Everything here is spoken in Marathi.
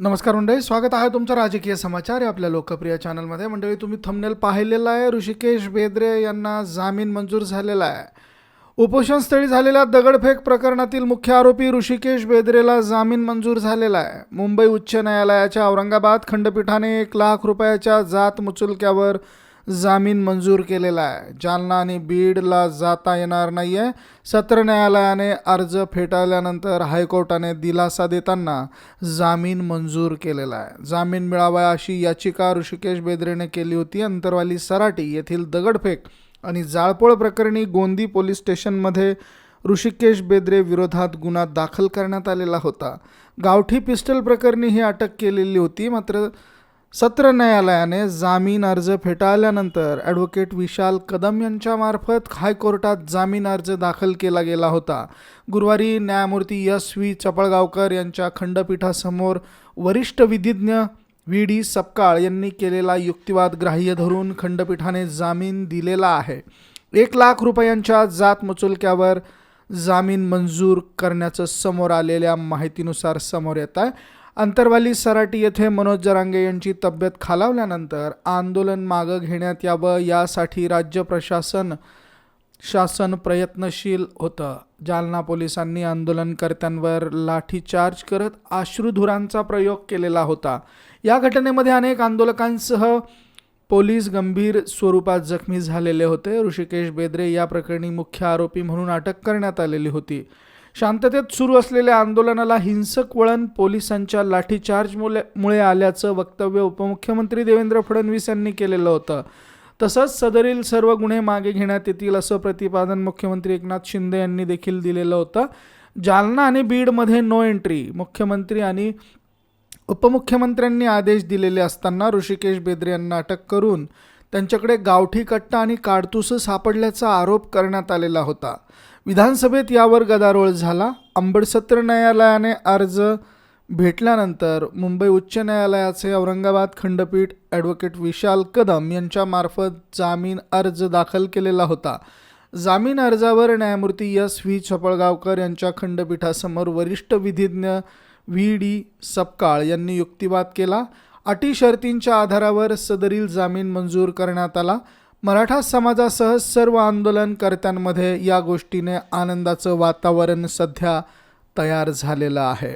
नमस्कार मंडळी स्वागत आहे तुमचं राजकीय समाचार या आपल्या लोकप्रिय चॅनलमध्ये मंडळी तुम्ही थंबनेल पाहिलेला आहे. ऋषिकेश बेद्रे यांना जामीन मंजूर झालेला आहे. उपोषणस्थळी झालेल्या दगडफेक प्रकरणातील मुख्य आरोपी ऋषिकेश बेद्रेला जामीन मंजूर झालेला आहे. मुंबई उच्च न्यायालयाच्या औरंगाबाद खंडपीठाने एक लाख रुपयाच्या जात मुचुलक्यावर जामीन मंजूर केलेला आहे. जालना आणि बीडला जाता येणार नाही आहे सत्र न्यायालयाने अर्ज फेटाळल्यानंतर हायकोर्टाने दिलासा देताना जामीन मंजूर केलेला आहे. जामीन मिळावा अशी याचिका ऋषिकेश बेद्रेने केली होती. अंतरवाली सराटी येथील दगडफेक आणि जाळपोळ प्रकरणी गोंदी पोलीस स्टेशनमध्ये ऋषिकेश बेद्रे विरोधात गुन्हा दाखल करण्यात आलेला होता. गावठी पिस्टल प्रकरणी ही अटक केलेली होती. मात्र सत्र न्यायालयाने जामीन अर्ज फेटाळल्यानंतर ॲडव्होकेट विशाल कदम यांच्यामार्फत हायकोर्टात जामीन अर्ज दाखल केला गेला होता. गुरुवारी न्यायमूर्ती यस व्ही चपळगावकर यांच्या खंडपीठासमोर वरिष्ठ विधिज्ञ व्ही डी सपकाळ यांनी केलेला युक्तिवाद ग्राह्य धरून खंडपीठाने जामीन दिलेला आहे. एक लाख रुपयांच्या जात मुचुलक्यावर जामीन मंजूर करण्याचं समोर आलेल्या माहितीनुसार समोर येत आहे. अंतरवाली सराटी येथे मनोज जरांगे यांची तब्येत खालावल्यानंतर आंदोलन मागं घेण्यात यावं यासाठी राज्य प्रशासन शासन प्रयत्नशील होतं. जालना पोलिसांनी आंदोलनकर्त्यांवर लाठीचार्ज करत अश्रुधुरांचा प्रयोग केलेला होता. या घटनेमध्ये अनेक आंदोलकांसह पोलीस गंभीर स्वरूपात जखमी झालेले होते. ऋषिकेश बेद्रे या प्रकरणी मुख्य आरोपी म्हणून अटक करण्यात आलेली होती. शांततेत सुरू असलेल्या आंदोलनाला हिंसक वळण पोलिसांच्या लाठीचार्जमुळे मुळे आल्याचं वक्तव्य उपमुख्यमंत्री देवेंद्र फडणवीस यांनी केलेलं होतं. तसंच सदरील सर्व गुन्हे मागे घेण्यात येतील असं प्रतिपादन मुख्यमंत्री एकनाथ शिंदे यांनी देखील दिलेलं होतं. जालना आणि बीडमध्ये नो एंट्री मुख्यमंत्री आणि उपमुख्यमंत्र्यांनी आदेश दिलेले असताना ऋषिकेश बेद्रे यांना अटक करून त्यांच्याकडे गावठी कट्टा आणि काडतुसं सापडल्याचा आरोप करण्यात आलेला होता. विधानसभेत यावर गदारोळ झाला. अंबडसत्र न्यायालयाने अर्ज भेटल्यानंतर मुंबई उच्च न्यायालयाचे औरंगाबाद खंडपीठ ॲडव्होकेट विशाल कदम यांच्यामार्फत जामीन अर्ज दाखल केलेला होता. जामीन अर्जावर न्यायमूर्ती एस व्ही छपळगावकर यांच्या खंडपीठासमोर वरिष्ठ विधिज्ञ व्ही डी सपकाळ यांनी युक्तिवाद केला. अटी शर्तींच्या आधारावर सदरील जामीन मंजूर करण्यात आला. मराठा समाजासह सर्व आंदोलनकर्त्यांमध्ये या गोष्टीने आनंदाचं वातावरण सध्या तयार झालेलं आहे.